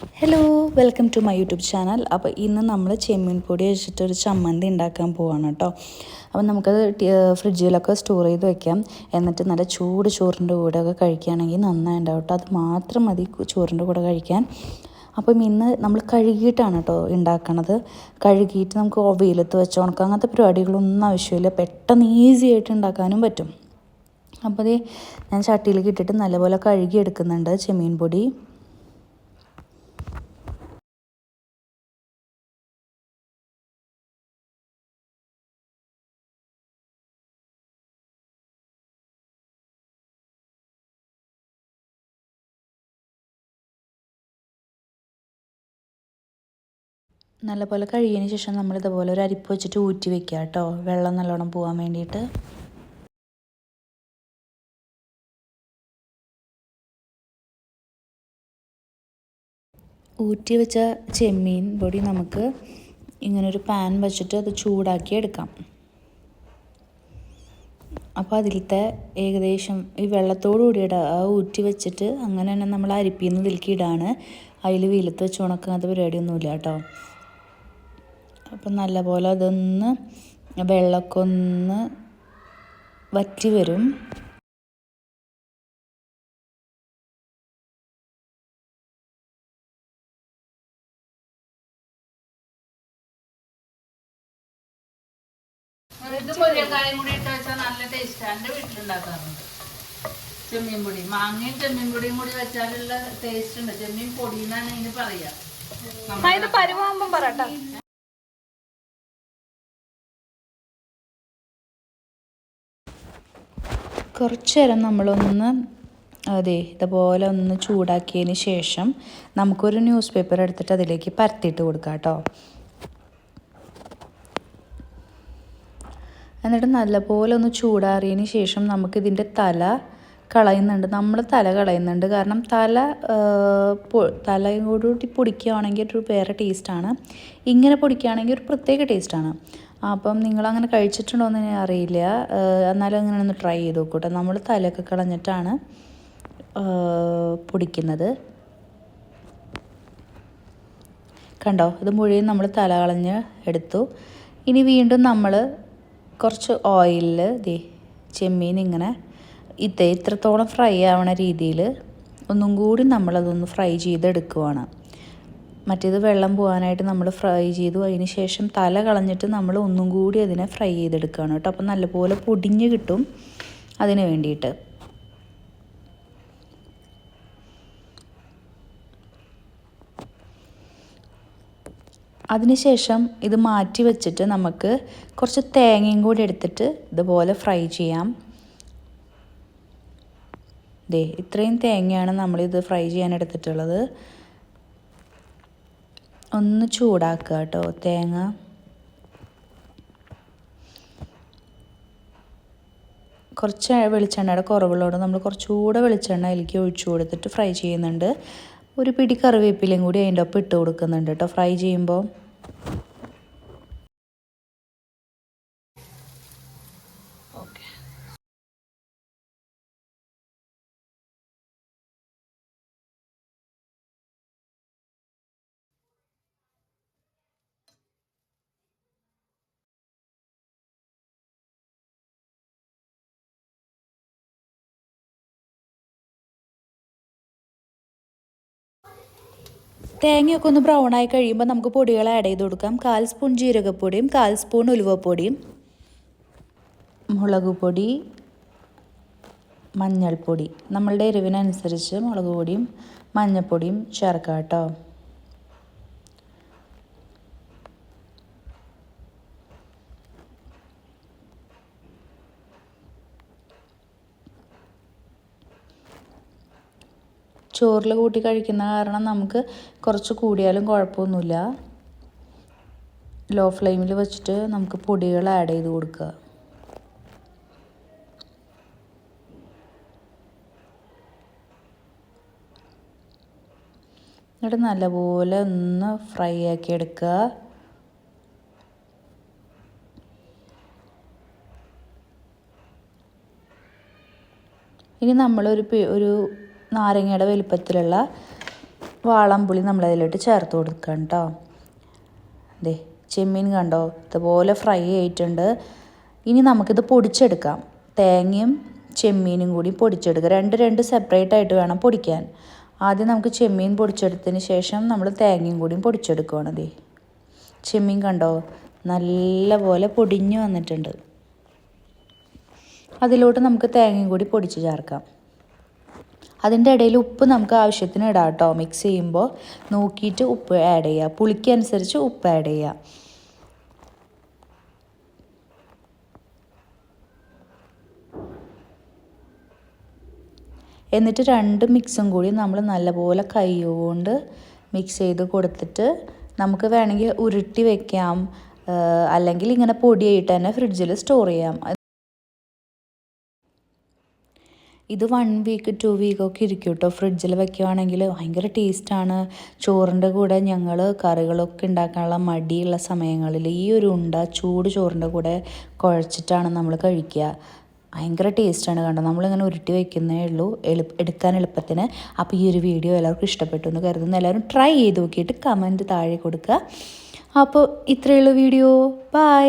Hello welcome to my YouTube channel അപ്പോൾ ഇന്ന് നമ്മൾ ചെമ്മീൻ പൊടി വെച്ചിട്ട് ഒരു ചമ്മന്തി ഉണ്ടാക്കാൻ പോവാണ് കേട്ടോ. അപ്പം നമുക്കത് ഫ്രിഡ്ജിലൊക്കെ സ്റ്റോർ ചെയ്ത് വെക്കാം. എന്നിട്ട് നല്ല ചൂട് ചോറിന്റെ കൂടെ ഒക്കെ കഴിക്കുകയാണെങ്കിൽ നന്നായിട്ടുണ്ടാവും കേട്ടോ. അത് മാത്രം മതി ചോറിന്റെ കൂടെ കഴിക്കാൻ. അപ്പം ഇന്ന് നമ്മൾ കഴുകിയിട്ടാണ് കേട്ടോ ഉണ്ടാക്കണത്. കഴുകിയിട്ട് നമുക്ക് വെയിലത്ത് വെച്ച് ഉണക്കാം. അങ്ങനത്തെ പരിപാടികളൊന്നും ആവശ്യമില്ല. പെട്ടെന്ന് ഈസി ആയിട്ട് ഉണ്ടാക്കാനും പറ്റും. അപ്പോൾ ദേ ഞാൻ ചട്ടിയിലേക്ക് ഇട്ടിട്ട് നല്ലപോലെ കഴുകി എടുക്കുന്നുണ്ട് ചെമ്മീൻ പൊടി. നല്ലപോലെ കഴുകിയതിന് ശേഷം നമ്മൾ ഇതുപോലെ ഒരു അരിപ്പ് വെച്ചിട്ട് ഊറ്റി വെക്കുക കേട്ടോ. വെള്ളം നല്ലോണം പോകാൻ വേണ്ടിയിട്ട്. ഊറ്റി വെച്ച ചെമ്മീൻ പൊടി നമുക്ക് ഇങ്ങനൊരു പാൻ വെച്ചിട്ട് അത് ചൂടാക്കി എടുക്കാം. അപ്പോൾ അതിലത്തെ ഏകദേശം ഈ വെള്ളത്തോടു കൂടി ഇടുക ആ ഊറ്റി വെച്ചിട്ട് അങ്ങനെ തന്നെ നമ്മൾ അരിപ്പിന്ന് ഇതിലേക്ക് ഇടാണ് അതിൽ വെയിലത്ത് വെച്ച് ഉണക്കാത്ത പരിപാടിയൊന്നുമില്ല കേട്ടോ. അപ്പം നല്ലപോലെ അതൊന്ന് വെള്ളമൊക്കെ ഒന്ന് വറ്റി വരും. ഇത് മുരിങ്ങക്കായും കൂടി ഇട്ട് വെച്ചാൽ നല്ല ടേസ്റ്റ് എന്റെ വീട്ടിലുണ്ടാക്കാറുണ്ട്. ചെമ്മീൻ പൊടി. മാങ്ങയും ചെമ്മീൻ പൊടിയും കൂടി വെച്ചാലുള്ള ടേസ്റ്റ് ഉണ്ട്. ചെമ്മീൻ പൊടി എന്നാണ് ഇതിന് പറയാ. ആ, ഇത് പരുവാകുമ്പം പറട്ടോ കുറച്ച് നേരം നമ്മളൊന്ന് അതെ ഇതുപോലെ ഒന്ന് ചൂടാക്കിയതിന് ശേഷം നമുക്കൊരു ന്യൂസ് പേപ്പർ എടുത്തിട്ട് അതിലേക്ക് പരത്തിയിട്ട് കൊടുക്കാം കേട്ടോ. എന്നിട്ട് നല്ലപോലെ ഒന്ന് ചൂടാറിയതിന് ശേഷം നമുക്കിതിന്റെ തല കളയുന്നുണ്ട്. നമ്മൾ തല കളയുന്നുണ്ട്. കാരണം തല തലയോടുകൂടി തലയും കൂടി പൊടിക്കുകയാണെങ്കിൽ ഒരു വേറെ ടേസ്റ്റാണ് ഇങ്ങനെ പൊടിക്കുകയാണെങ്കിൽ ഒരു പ്രത്യേക ടേസ്റ്റാണ് അപ്പം നിങ്ങളങ്ങനെ കഴിച്ചിട്ടുണ്ടോയെന്ന് ഞാൻ അറിയില്ല. എന്നാലും അങ്ങനെ ഒന്ന് ട്രൈ ചെയ്ത് നോക്കൂട്ടെ നമ്മൾ തലയൊക്കെ കളഞ്ഞിട്ടാണ് പൊടിക്കുന്നത്. കണ്ടോ? ഇത് മുഴുവൻ നമ്മൾ തല കളഞ്ഞ് എടുത്തു. ഇനി വീണ്ടും നമ്മൾ കുറച്ച് ഓയിലിൽ ദേ ചെമ്മീൻ ഇങ്ങനെ ഇത് ഇത്രത്തോളം ഫ്രൈ ആവണ രീതിയിൽ ഒന്നും കൂടി നമ്മളതൊന്ന് ഫ്രൈ ചെയ്തെടുക്കുവാണ്. മറ്റേത് വെള്ളം പോകാനായിട്ട് നമ്മൾ ഫ്രൈ ചെയ്തു. അതിന് ശേഷം തല കളഞ്ഞിട്ട് നമ്മൾ ഒന്നും കൂടി അതിനെ ഫ്രൈ ചെയ്തെടുക്കുകയാണ് കേട്ടോ. അപ്പം നല്ലപോലെ പൊടിഞ്ഞ് കിട്ടും അതിന് വേണ്ടിയിട്ട്. അതിനുശേഷം ഇത് മാറ്റി വെച്ചിട്ട് നമുക്ക് കുറച്ച് തേങ്ങയും കൂടി എടുത്തിട്ട് ഇതുപോലെ ഫ്രൈ ചെയ്യാം. ദേ ഇത്രയും തേങ്ങയാണ് നമ്മളിത് ഫ്രൈ ചെയ്യാൻ എടുത്തിട്ടുള്ളത്. ഒന്ന് ചൂടാക്കുക കേട്ടോ. തേങ്ങ. കുറച്ച് വെളിച്ചെണ്ണയുടെ കുറവുള്ളതുകൊണ്ട് നമ്മൾ കുറച്ചുകൂടെ വെളിച്ചെണ്ണ അതിലേക്ക് ഒഴിച്ചു കൊടുത്തിട്ട് ഫ്രൈ ചെയ്യുന്നുണ്ട്. ഒരു പിടി കറിവേപ്പിലയും കൂടി അതിന്റെ ഒപ്പം ഇട്ട് കൊടുക്കുന്നുണ്ട് കേട്ടോ. ഫ്രൈ ചെയ്യുമ്പോൾ തേങ്ങയൊക്കെ ഒന്ന് ബ്രൗൺ ആയി കഴിയുമ്പോൾ നമുക്ക് പൊടികൾ ആഡ് ചെയ്ത് കൊടുക്കാം. കാൽ സ്പൂൺ ജീരകപ്പൊടിയും കാൽ സ്പൂൺ ഉലുവപ്പൊടിയും മുളക് പൊടി മഞ്ഞൾപ്പൊടി. നമ്മളുടെ എരിവിനനുസരിച്ച് മുളക് പൊടിയും മഞ്ഞൾപ്പൊടിയും ചേർക്കാം കേട്ടോ ചോറിൽ കൂട്ടി കഴിക്കുന്ന കാരണം നമുക്ക് കുറച്ച് കൂടിയാലും കുഴപ്പമൊന്നുമില്ല. ലോ ഫ്ലെയിമിൽ വെച്ചിട്ട് നമുക്ക് പൊടികൾ ആഡ് ചെയ്ത് കൊടുക്കുക. എന്നിട്ട് നല്ലപോലെ ഒന്ന് ഫ്രൈ ആക്കി എടുക്കുക. ഇനി നമ്മളൊരു ഒരു നാരങ്ങയുടെ വലിപ്പത്തിലുള്ള വാളംപുളി നമ്മൾ അതിലോട്ട് ചേർത്ത് കൊടുക്കണം കേട്ടോ. അതെ ചെമ്മീൻ കണ്ടോ? ഇതുപോലെ ഫ്രൈ ആയിട്ടുണ്ട്. ഇനി നമുക്കിത് പൊടിച്ചെടുക്കാം. തേങ്ങയും ചെമ്മീനും കൂടി പൊടിച്ചെടുക്കുക. രണ്ട് രണ്ട് സെപ്പറേറ്റ് ആയിട്ട് വേണം പൊടിക്കാൻ. ആദ്യം നമുക്ക് ചെമ്മീൻ പൊടിച്ചെടുത്തതിന് ശേഷം നമ്മൾ തേങ്ങയും കൂടിയും പൊടിച്ചെടുക്കുകയാണ് ദേ ചെമ്മീൻ കണ്ടോ? നല്ല പോലെ പൊടിഞ്ഞു വന്നിട്ടുണ്ട്. അതിലോട്ട് നമുക്ക് തേങ്ങയും കൂടി പൊടിച്ച് ചേർക്കാം. അതിന്റെ ഇടയിൽ ഉപ്പ് നമുക്ക് ആവശ്യത്തിന് ഇടാം കേട്ടോ. മിക്സ് ചെയ്യുമ്പോൾ നോക്കിയിട്ട് ഉപ്പ് ആഡ് ചെയ്യുക. പുളിക്കനുസരിച്ച് ഉപ്പ് ആഡ് ചെയ്യുക. എന്നിട്ട് രണ്ട് മിക്സും കൂടി നമ്മൾ നല്ലപോലെ കൈകൊണ്ട് മിക്സ് ചെയ്ത് കൊടുത്തിട്ട് നമുക്ക് വേണമെങ്കിൽ ഉരുട്ടി വെക്കാം. അല്ലെങ്കിൽ ഇങ്ങനെ പൊടിയായിട്ട് തന്നെ ഫ്രിഡ്ജിൽ സ്റ്റോർ ചെയ്യാം. ഇത് വൺ വീക്ക് ടു വീക്കൊക്കെ ഇരിക്കും കേട്ടോ ഫ്രിഡ്ജിൽ വെക്കുകയാണെങ്കിൽ ഭയങ്കര ടേസ്റ്റാണ് ചോറിന്റെ കൂടെ ഞങ്ങൾ കറികളൊക്കെ ഉണ്ടാക്കാനുള്ള മടിയുള്ള സമയങ്ങളിൽ ഈ ഒരു ഉണ്ട ചൂട് ചോറിന്റെ കൂടെ കുഴച്ചിട്ടാണ് നമ്മൾ കഴിക്കുക. ഭയങ്കര ടേസ്റ്റാണ് കണ്ടോ. നമ്മളിങ്ങനെ ഉരുട്ടി വെക്കുന്നേ ഉള്ളൂ. എളു എടുക്കാൻ എളുപ്പത്തിന്. അപ്പോൾ ഈ ഒരു വീഡിയോ എല്ലാവർക്കും ഇഷ്ടപ്പെട്ടു എന്ന് കരുതുന്നു. എല്ലാവരും ട്രൈ ചെയ്ത് നോക്കിയിട്ട് കമന്റ് താഴെ കൊടുക്കുക. അപ്പോൾ ഇത്രയുള്ള വീഡിയോ ബൈ